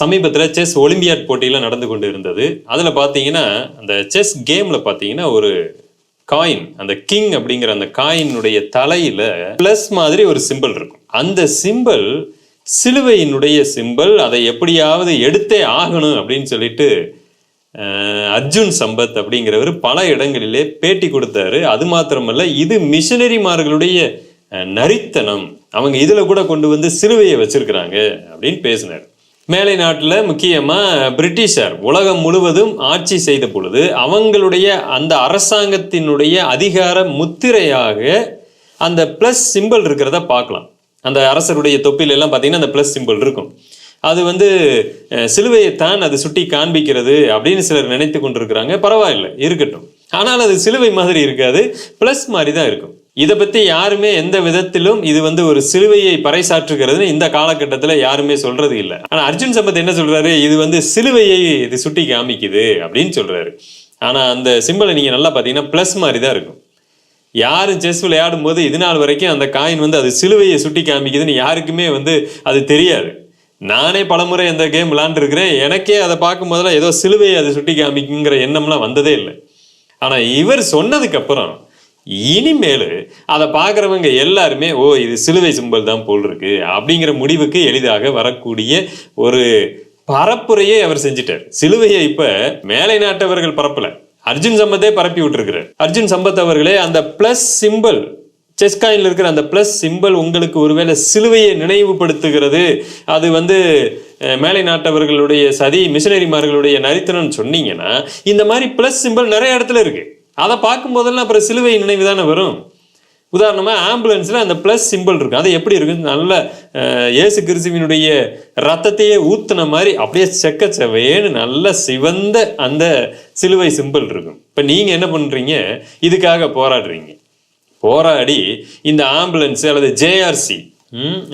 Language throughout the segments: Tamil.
சமீபத்தில் செஸ் ஒலிம்பியாட் போட்டியில் நடந்து கொண்டு இருந்தது அதில் பார்த்தீங்கன்னா அந்த செஸ் கேமில் பார்த்தீங்கன்னா ஒரு காயின் அந்த கிங் அப்படிங்கிற அந்த காயினுடைய தலையில பிளஸ் மாதிரி ஒரு சிம்பிள் இருக்கும். அந்த சிம்பிள் சிலுவையினுடைய சிம்பிள் அதை எப்படியாவது எடுத்தே ஆகணும் அப்படின்னு சொல்லிட்டு அர்ஜுன் சம்பத் அப்படிங்கிறவர் பல இடங்களிலே பேட்டி கொடுத்தாரு. அது மாத்திரமல்ல இது மிஷனரிமார்களுடைய நரித்தனம். அவங்க இதில் கூட கொண்டு வந்து சிலுவையை வச்சிருக்கிறாங்க அப்படின்னு பேசினார். மேலை நாட்டில் முக்கியமாக பிரிட்டிஷார் உலகம் முழுவதும் ஆட்சி செய்த பொழுது அவங்களுடைய அந்த அரசாங்கத்தினுடைய அதிகார முத்திரையாக அந்த ப்ளஸ் சிம்பிள் இருக்கிறத பார்க்கலாம். அந்த அரசருடைய தொப்பிலெல்லாம் பார்த்தீங்கன்னா அந்த ப்ளஸ் சிம்பிள் இருக்கும். அது வந்து சிலுவையைத்தான் அது சுட்டி காண்பிக்கிறது அப்படின்னு சிலர் நினைத்து கொண்டிருக்கிறாங்க. பரவாயில்லை இருக்கட்டும். ஆனால் அது சிலுவை மாதிரி இருக்காது ப்ளஸ் மாதிரி தான் இருக்கும். இதை பற்றி யாருமே எந்த விதத்திலும் இது வந்து ஒரு சிலுவையை பறைசாற்றுகிறதுன்னு இந்த காலகட்டத்தில் யாருமே சொல்றது இல்லை. ஆனால் அர்ஜுன் சம்பத் என்ன சொல்றாரு? இது வந்து சிலுவையை இது சுட்டி காமிக்குது அப்படின்னு சொல்றாரு. ஆனால் அந்த சிம்பிளை நீங்கள் நல்லா பார்த்தீங்கன்னா ப்ளஸ் மாதிரி தான் இருக்கும். யாரும் செஸ் விளையாடும் போது இது நாள் வரைக்கும் அந்த காயின் வந்து அது சிலுவையை சுட்டி காமிக்குதுன்னு யாருக்குமே வந்து அது தெரியாது. நானே பலமுறை அந்த கேம் விளாண்டுருக்கிறேன். எனக்கே அதை பார்க்கும் போதெல்லாம் ஏதோ சிலுவையை அது சுட்டி காமிக்குங்கிற எண்ணம்லாம் வந்ததே இல்லை. ஆனால் இவர் சொன்னதுக்கப்புறம் இனிமேல் அதை பார்க்குறவங்க எல்லாருமே ஓ இது சிலுவை சிம்பல் தான் போல் இருக்கு அப்படிங்கிற முடிவுக்கு எளிதாக வரக்கூடிய ஒரு பரப்புரையே அவர் செஞ்சிட்டார். சிலுவையை இப்போ மேலை நாட்டவர்கள் பரப்பல. அர்ஜுன் சம்பத்தே பரப்பி விட்டுருக்கிறார். அர்ஜுன் சம்பத் அவர்களே அந்த பிளஸ் சிம்பல் செஸ் காயின்ல இருக்கிற அந்த பிளஸ் சிம்பல் உங்களுக்கு ஒருவேளை சிலுவையை நினைவுபடுத்துகிறது. அது வந்து மேலை நாட்டவர்களுடைய சதி மிஷினரிமார்களுடைய நரித்தனம் சொன்னீங்கன்னா இந்த மாதிரி பிளஸ் சிம்பல் நிறைய இடத்துல இருக்குது அதை பார்க்கும் போதெல்லாம் அப்புறம் சிலுவை நினைவு தானே வரும்? உதாரணமாக ஆம்புலன்ஸில் அந்த ப்ளஸ் சிம்பிள் இருக்கும் அது எப்படி இருக்கு? நல்ல இயேசு கிறிஸ்துவினுடைய ரத்தத்தையே ஊத்துன மாதிரி அப்படியே செக்க செவையேன்னு நல்ல சிவந்த அந்த சிலுவை சிம்பிள் இருக்கும் இப்போ நீங்கள் என்ன பண்ணுறீங்க இதுக்காக போராடுறீங்க. போராடி இந்த ஆம்புலன்ஸ் அல்லது ஜேஆர்சி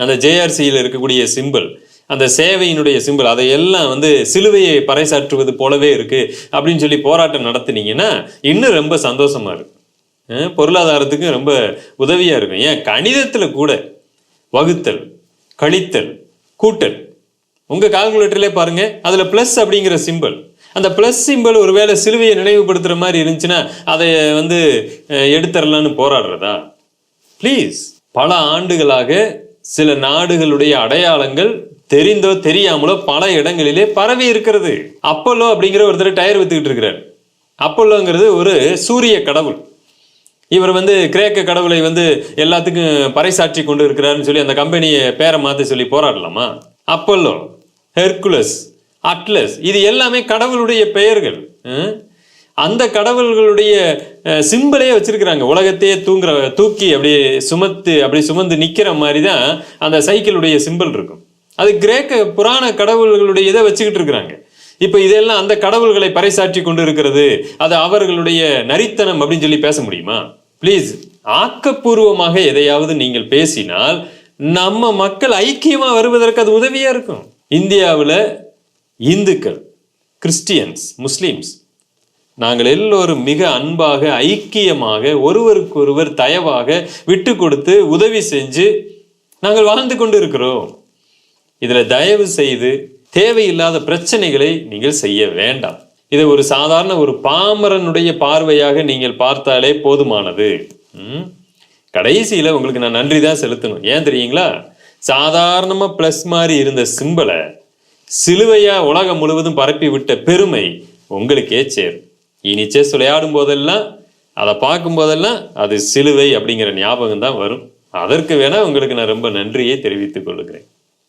அந்த ஜேஆர்சியில் இருக்கக்கூடிய சிம்பிள் அந்த சேவையினுடைய சிம்பிள் அதையெல்லாம் வந்து சிலுவையை பறைசாற்றுவது போலவே இருக்கு அப்படின்னு சொல்லி போராட்டம் நடத்துனீங்கன்னா இன்னும் ரொம்ப சந்தோஷமா இருக்கும். பொருளாதாரத்துக்கும் பொருளாதாரத்துக்கு ரொம்ப உதவியா இருக்கும். ஏன்? கணிதத்துல கூட வகுத்தல் கழித்தல் கூட்டல். உங்க கால்குலேட்டர்லேயே பாருங்க. அதுல பிளஸ் அப்படிங்கிற சிம்பிள் அந்த பிளஸ் சிம்பிள் ஒருவேளை சிலுவையை நினைவுபடுத்துற மாதிரி இருந்துச்சுன்னா அதை வந்து எடுத்துடலான்னு போராடுறதா? ப்ளீஸ் பல ஆண்டுகளாக சில நாடுகளுடைய அடையாளங்கள் தெரிந்தோ தெரியாமலோ பல இடங்களிலே பரவி இருக்கிறது. அப்பல்லோ அப்படிங்கிற ஒருத்தர் டயர் வித்துக்கிட்டு இருக்கிறார். அப்பல்லோங்கிறது ஒரு சூரிய கடவுள். இவர் வந்து கிரேக்க கடவுளை வந்து எல்லாத்துக்கும் பறைசாற்றி கொண்டு இருக்கிறாருன்னு சொல்லி அந்த கம்பெனியை பேரை மாற்றி சொல்லி போராடலாமா? அப்பல்லோ ஹெர்குலஸ் அட்லஸ் இது எல்லாமே கடவுளுடைய பெயர்கள். அந்த கடவுள்களுடைய சிம்பிளே சிம்பலே வச்சிருக்கிறாங்க. உலகத்தையே தூங்குற தூக்கி அப்படியே சுமத்து அப்படி சுமந்து நிற்கிற மாதிரி தான் அந்த சைக்கிளுடைய சிம்பல் இருக்கும். அது கிரேக்க புராண கடவுள்களுடைய இதை வச்சுக்கிட்டு இருக்கிறாங்க. இப்போ இதெல்லாம் அந்த கடவுள்களை பறைசாற்றி கொண்டு இருக்கிறது. அது அவர்களுடைய நரித்தனம் அப்படின்னு சொல்லி பேச முடியுமா? ப்ளீஸ் ஆக்கப்பூர்வமாக எதையாவது நீங்கள் பேசினால் நம்ம மக்கள் ஐக்கியமாக வருவதற்கு அது உதவியாக இருக்கும். இந்தியாவில் இந்துக்கள் கிறிஸ்டியன்ஸ் முஸ்லீம்ஸ் நாங்கள் எல்லோரும் மிக அன்பாக ஐக்கியமாக ஒருவருக்கொருவர் தயவாக விட்டு கொடுத்து உதவி செஞ்சு நாங்கள் வாழ்ந்து கொண்டு இருக்கிறோம். இதில் தயவு செய்து தேவையில்லாத பிரச்சனைகளை நீங்கள் செய்ய வேண்டாம். இதை ஒரு சாதாரண ஒரு பாமரனுடைய பார்வையாக நீங்கள் பார்த்தாலே போதுமானது. ம்? கடைசியில் உங்களுக்கு நான் நன்றி தான் செலுத்தணும். ஏன் தெரியுங்களா? சாதாரணமாக ப்ளஸ் மாதிரி இருந்த சிம்பலை சிலுவையாக உலகம் முழுவதும் பரப்பி விட்ட பெருமை உங்களுக்கே சேரும். இனி செஸ் விளையாடும் போதெல்லாம் அதை பார்க்கும் போதெல்லாம் அது சிலுவை அப்படிங்கிற ஞாபகம் தான் வரும். அதற்கு வேணால் உங்களுக்கு நான் ரொம்ப நன்றியை தெரிவித்துக் கொள்கிறேன்.